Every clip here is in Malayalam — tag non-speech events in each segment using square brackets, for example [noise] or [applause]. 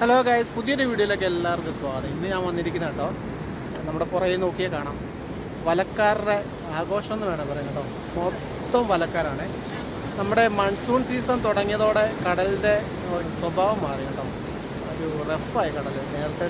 ഹലോ ഗൈസ് പുതിയൊരു വീഡിയോയിലേക്ക് എല്ലാവർക്കും സ്വാഗതം. ഇന്ന് ഞാൻ വന്നിരിക്കുന്ന കേട്ടോ നമ്മുടെ പുറകെ നോക്കിയേ കാണാം. വലക്കാരുടെ ആഘോഷം എന്ന് വേണം പറയാൻ കേട്ടോ. മൊത്തം വലക്കാരാണ്. നമ്മുടെ മൺസൂൺ സീസൺ തുടങ്ങിയതോടെ കടലിന്റെ സ്വഭാവം മാറി കേട്ടോ. ഒരു റഫായി കടൽ നേരത്തെ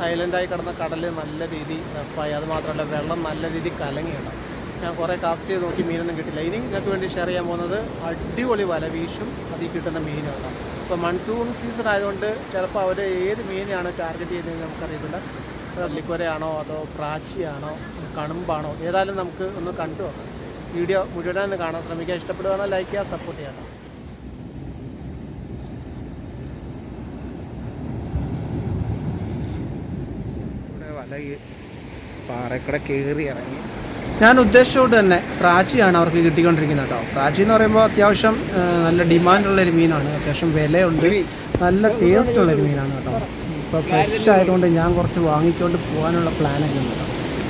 സൈലന്റായി കിടന്ന കടൽ നല്ല രീതി റഫായി അതുമാത്രമല്ല വെള്ളം നല്ല രീതി കലങ്ങി കേട്ടോ. ഞാൻ കുറേ കാസ്റ്റ് ചെയ്ത് നോക്കി മീനൊന്നും കിട്ടില്ല. ഇനി നിങ്ങൾക്ക് വേണ്ടി ഷെയർ ചെയ്യാൻ പോകുന്നത് അടിപൊളി വല വീശും അതിൽ കിട്ടുന്ന മീനുകളാണ്. ഇപ്പോൾ മൺസൂൺ സീസൺ ആയതുകൊണ്ട് ചിലപ്പോൾ അവർ ഏത് മീനെയാണ് ടാർഗറ്റ് ചെയ്യുന്നത് നമുക്കറിയത്തില്ല. ലിക്വരയാണോ അതോ പ്രാച്ചിയാണോ കണുമ്പാണോ ഏതായാലും നമുക്ക് ഒന്ന് കണ്ടു വീഡിയോ മുഴുവനായി കാണാൻ ശ്രമിക്കുക. ഇഷ്ടപ്പെടുകയാണോ ലൈക്ക് ചെയ്യുക സപ്പോർട്ട് ചെയ്യാം കേട്ടോ. ഇവിടെ വല പാറക്കട കയറി ഇറങ്ങി. ഞാൻ ഉദ്ദേശിച്ചുകൊണ്ട് തന്നെ പ്രാച്ചിയാണ് അവർക്ക് കിട്ടിക്കൊണ്ടിരിക്കുന്നത് കേട്ടോ. പ്രാച്ചി എന്ന് പറയുമ്പോൾ അത്യാവശ്യം നല്ല ഡിമാൻഡുള്ള ഒരു മീനാണ്. അത്യാവശ്യം വിലയുണ്ട്. നല്ല ടേസ്റ്റ് ഉള്ള ഒരു മീനാണ് കേട്ടോ. ഇപ്പോൾ ഫ്രഷ് ആയതുകൊണ്ട് ഞാൻ കുറച്ച് വാങ്ങിക്കൊണ്ട് പോകാനുള്ള പ്ലാനൊക്കെ ഉണ്ട്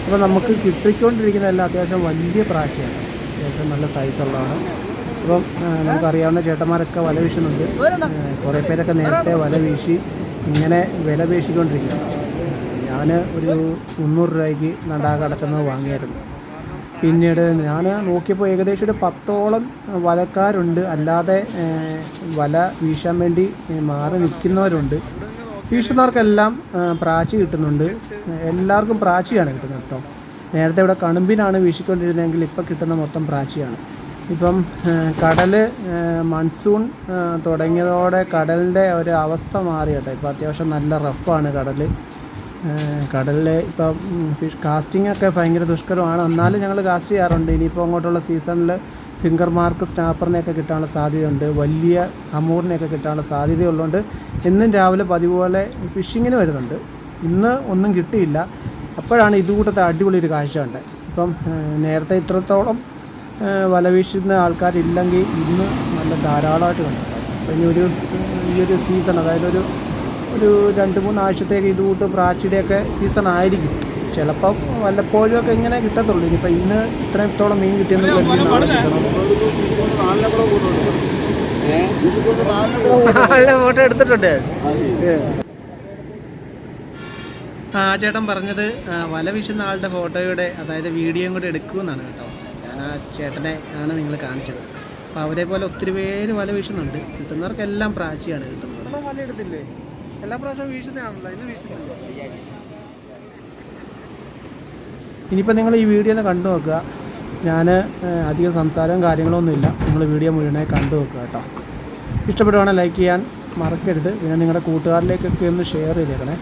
അപ്പോൾ നമുക്ക് കിട്ടിക്കൊണ്ടിരിക്കുന്നതെല്ലാം അത്യാവശ്യം വലിയ പ്രാച്ചിയാണ് അത്യാവശ്യം നല്ല സൈസുള്ളതാണ് അപ്പം നമുക്കറിയാവുന്ന ചേട്ടന്മാരൊക്കെ വല വീശുന്നുണ്ട്. കുറേ പേരൊക്കെ നേരത്തെ വല വീശി ഇങ്ങനെ വില വീശിക്കൊണ്ടിരിക്കുന്നു. ഞാൻ ഒരു മുന്നൂറ് രൂപയ്ക്ക് നടാ കിടക്കുന്നത് വാങ്ങിയായിരുന്നു. പിന്നീട് ഞാൻ നോക്കിയപ്പോൾ ഏകദേശം ഒരു പത്തോളം വലക്കാരുണ്ട്. അല്ലാതെ വല വീശാൻ വേണ്ടി മാറി നിൽക്കുന്നവരുണ്ട്. വീശുന്നവർക്കെല്ലാം പ്രാച്ചി കിട്ടുന്നുണ്ട്. എല്ലാവർക്കും പ്രാച്ചിയാണ് കിട്ടുന്നത് കേട്ടോ. നേരത്തെ ഇവിടെ കണുമ്പിനാണ് വീശിക്കൊണ്ടിരുന്നതെങ്കിൽ ഇപ്പോൾ കിട്ടുന്ന മൊത്തം പ്രാച്ചിയാണ്. ഇപ്പം കടൽ മൺസൂൺ തുടങ്ങിയതോടെ കടലിന്റെ ഒരു അവസ്ഥ മാറി കേട്ടോ ഇപ്പോൾ അത്യാവശ്യം നല്ല റഫാണ് കടൽ കടലിൽ ഇപ്പം ഫിഷ് കാസ്റ്റിംഗ് ഒക്കെ ഭയങ്കര ദുഷ്കരമാണ്. എന്നാലും ഞങ്ങൾ കാസ്റ്റ് ചെയ്യാറുണ്ട്. ഇനിയിപ്പോൾ അങ്ങോട്ടുള്ള സീസണിൽ ഫിംഗർ മാർക്ക് സ്നാപ്പറിനെയൊക്കെ കിട്ടാനുള്ള സാധ്യതയുണ്ട്. വലിയ അമൂറിനെയൊക്കെ കിട്ടാനുള്ള സാധ്യതയുള്ളതുകൊണ്ട് എന്നും രാവിലെ പതിവ് പോലെ ഫിഷിങ്ങിന് വരുന്നുണ്ട്. ഇന്ന് ഒന്നും കിട്ടിയില്ല. അപ്പോഴാണ് ഇതുകൂട്ടത്തെ അടിപൊളി ഒരു കാഴ്ച ഉണ്ട് ഇപ്പം നേരത്തെ ഇത്രത്തോളം വല വീശുന്ന ആൾക്കാരില്ലെങ്കിൽ ഇന്ന് നല്ല ധാരാളമായിട്ട് കണ്ടു അപ്പം ഇനി ഒരു ഈ ഒരു സീസൺ അതായത് ഒരു ഒരു രണ്ട് മൂന്ന് ആഴ്ചത്തേക്ക് ഇത് കൂട്ട് പ്രാച്ചിയുടെയൊക്കെ സീസൺ ആയിരിക്കും. ചിലപ്പം വല്ലപ്പോഴും ഒക്കെ ഇങ്ങനെ കിട്ടത്തുള്ളൂ. ഇനിയിപ്പോൾ ഇന്ന് ഇത്രത്തോളം മീൻ കിട്ടിയെന്ന് [laughs] ഫോട്ടോ എടുത്തിട്ടുണ്ട്. ആ ചേട്ടൻ പറഞ്ഞത് വല വീശുന്ന ആളുടെ ഫോട്ടോയുടെ അതായത് വീഡിയോയും കൂടെ എടുക്കുമെന്നാണ് കേട്ടോ. ഞാൻ ആ ചേട്ടനെ ആണ് നിങ്ങൾ കാണിച്ചത്. അപ്പോൾ അവരെ പോലെ ഒത്തിരി പേര് വല വീശുന്നുണ്ട്. കിട്ടുന്നവർക്കെല്ലാം പ്രാച്ചിയാണ് കിട്ടുന്നത്. വല എടുത്തില്ലേ? എല്ലാ പ്രാവശ്യവും വീശുന്നതാണല്ലോ ഇന്ന് വീശുന്നില്ല ഇനിയിപ്പോൾ നിങ്ങൾ ഈ വീഡിയോ ഒന്ന് കണ്ടു നോക്കുക. ഞാൻ അധികം സംസാരവും കാര്യങ്ങളൊന്നുമില്ല നിങ്ങൾ വീഡിയോ മുഴുവനായി കണ്ടു നോക്കുക കേട്ടോ. ഇഷ്ടപ്പെടുവാണെങ്കിൽ ലൈക്ക് ചെയ്യാൻ മറക്കരുത്. പിന്നെ നിങ്ങളുടെ കൂട്ടുകാരിലേക്കൊക്കെ ഒന്ന് ഷെയർ ചെയ്തേക്കണേ.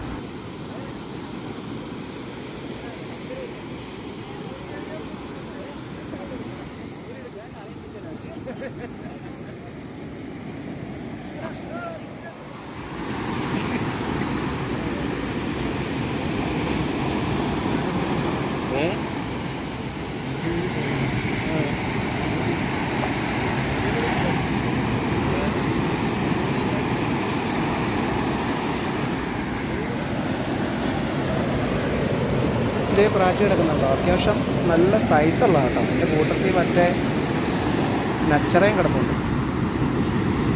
ഇതേ പ്രാറ്റി കിടക്കുന്നുണ്ടോ അത്യാവശ്യം നല്ല സൈസുള്ള കേട്ടോ. എന്റെ കൂട്ടത്തിൽ മറ്റേ നച്ചറയും കിടപ്പുണ്ട്.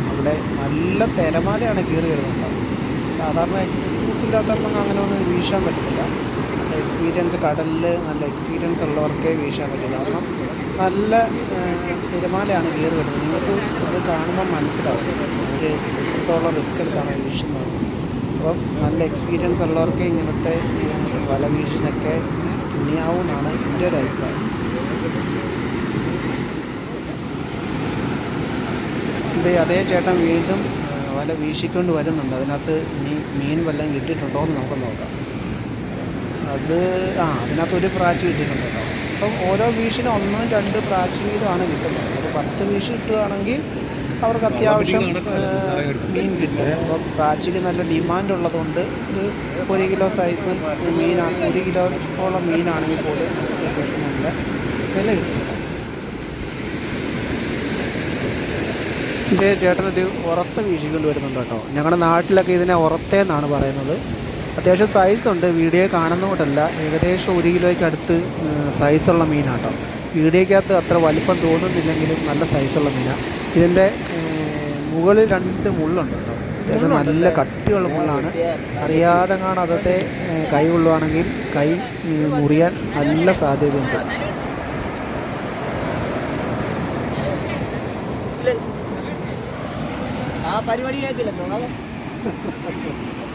അവിടെ നല്ല തിരമാലയാണ് കീറി കിടന്നുണ്ടാവും സാധാരണ എക്സ്പീരിയൻസ് ഇല്ലാത്തവർക്കൊന്നും അങ്ങനെ ഒന്നും വീശാൻ പറ്റത്തില്ല. എക്സ്പീരിയൻസ് കടലിൽ നല്ല എക്സ്പീരിയൻസ് ഉള്ളവർക്കേ വീശാൻ പറ്റില്ല കാരണം നല്ല തിരമാലയാണ് കീറി വരുന്നത്. നിങ്ങൾക്ക് അത് കാണുമ്പോൾ മനസ്സിലാവും. ഒരു എത്രത്തോളം റിസ്ക് എടുത്താണ് വീശുന്നത്. അപ്പം നല്ല എക്സ്പീരിയൻസ് ഉള്ളവർക്ക് ഇങ്ങനത്തെ വല വീശിനൊക്കെ തുണിയാവുമെന്നാണ് എന്റെ ഒരു അഭിപ്രായം. ഇത് അതേ ചേട്ടൻ വീണ്ടും വല വീശിക്കൊണ്ട് വരുന്നുണ്ട്. അതിനകത്ത് ഇനി മീൻ വല്ലതും കിട്ടിയിട്ടുണ്ടോ എന്ന് നമുക്ക് നോക്കാം. അത് ആ അതിനകത്ത് ഒരു പ്രാച്ച് കിട്ടിയിട്ടുണ്ട് കേട്ടോ. അപ്പം ഓരോ വീശിനും ഒന്നും രണ്ട് പ്രാച്ച് വീതമാണ് കിട്ടുന്നത്. ഒരു പത്ത് വീശ് കിട്ടുകയാണെങ്കിൽ അവർക്ക് അത്യാവശ്യം മീൻ കിട്ടും. അപ്പോൾ പ്രാച്ചിക്ക് നല്ല ഡിമാൻഡ് ഉള്ളതുകൊണ്ട് ഒരു ഒരു കിലോ സൈസ് മീനാണ് ഒരു കിലോയോളം മീനാണെങ്കിൽ പോലും നല്ല വില കിട്ടും. ഇതേ ചേട്ടനൊരു ഉറത്ത വീശിക്കൊണ്ട് വരുന്നുണ്ട് കേട്ടോ. ഞങ്ങളുടെ നാട്ടിലൊക്കെ ഇതിനെ ഉറത്തേന്നാണ് പറയുന്നത്. അത്യാവശ്യം സൈസുണ്ട് വീഡിയോ കാണുന്നതുകൊണ്ടല്ല ഏകദേശം ഒരു കിലോയ്ക്ക് അടുത്ത് സൈസുള്ള മീനാണ് കേട്ടോ. വീഡിയോക്കകത്ത് അത്ര വലിപ്പം തോന്നുന്നില്ലെങ്കിലും നല്ല സൈസുള്ള മീനാണ് ഇതിന്റെ മുകളിൽ രണ്ട് മുള്ളുണ്ട് കേട്ടോ. അത്യാവശ്യം നല്ല കട്ടിയുള്ള മുള്ളാണ്. അറിയാതെ കാണാൻ അതത്തെ കൈ കൊള്ളുവാണെങ്കിൽ കൈ മുറിയാൻ നല്ല സാധ്യതയുണ്ട്. ആ പരിപാടി കേൾക്കില്ലല്ലോ [laughs]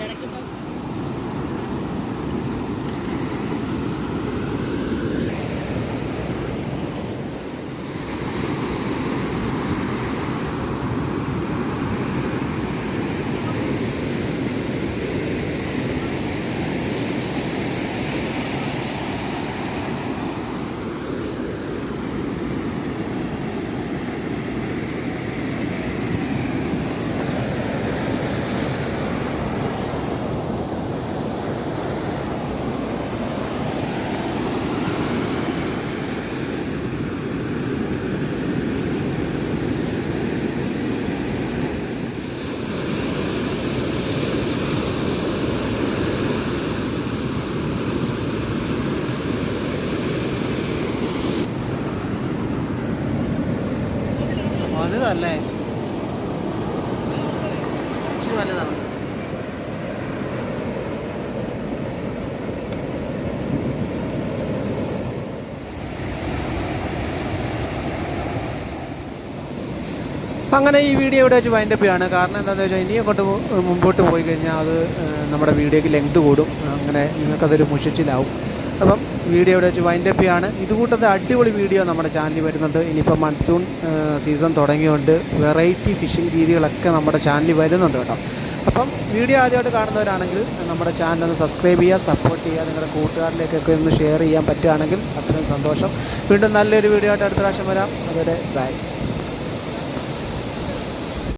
വലുതല്ലേ? ഇച്ചിരി വലുതാണ്. അങ്ങനെ ഈ വീഡിയോ ഇവിടെ വെച്ച് വൈൻഡപ്പ് ചെയ്യാണ്. കാരണം എന്താണെന്ന് വെച്ചാൽ ഇനി അങ്ങോട്ട് മുമ്പോട്ട് പോയി കഴിഞ്ഞാൽ അത് നമ്മുടെ വീഡിയോയ്ക്ക് ലെങ്ത് കൂടും. അങ്ങനെ നിങ്ങൾക്കതൊരു മുഷിച്ചിലാവും. അപ്പം വീഡിയോ ഇവിടെ വെച്ച് വൈൻഡപ്പ് ചെയ്യാണ്. ഇതുകൂട്ടത്തെ അടിപൊളി വീഡിയോ നമ്മുടെ ചാനലിൽ വരുന്നുണ്ട്. ഇനിയിപ്പോൾ മൺസൂൺ സീസൺ തുടങ്ങിയുകൊണ്ട് വെറൈറ്റി ഫിഷിംഗ് രീതികളൊക്കെ നമ്മുടെ ചാനലിൽ വരുന്നുണ്ട് കേട്ടോ. അപ്പം വീഡിയോ ആദ്യമായിട്ട് കാണുന്നവരാണെങ്കിൽ നമ്മുടെ ചാനൽ ഒന്ന് സബ്സ്ക്രൈബ് ചെയ്യുക സപ്പോർട്ട് ചെയ്യുക. നിങ്ങളുടെ കൂട്ടുകാരിലേക്കൊക്കെ ഒന്ന് ഷെയർ ചെയ്യാൻ പറ്റുകയാണെങ്കിൽ അത്രയും സന്തോഷം. വീണ്ടും നല്ലൊരു വീഡിയോ ആയിട്ട് അടുത്ത പ്രാവശ്യം വരാം. അതുവരെ ബൈ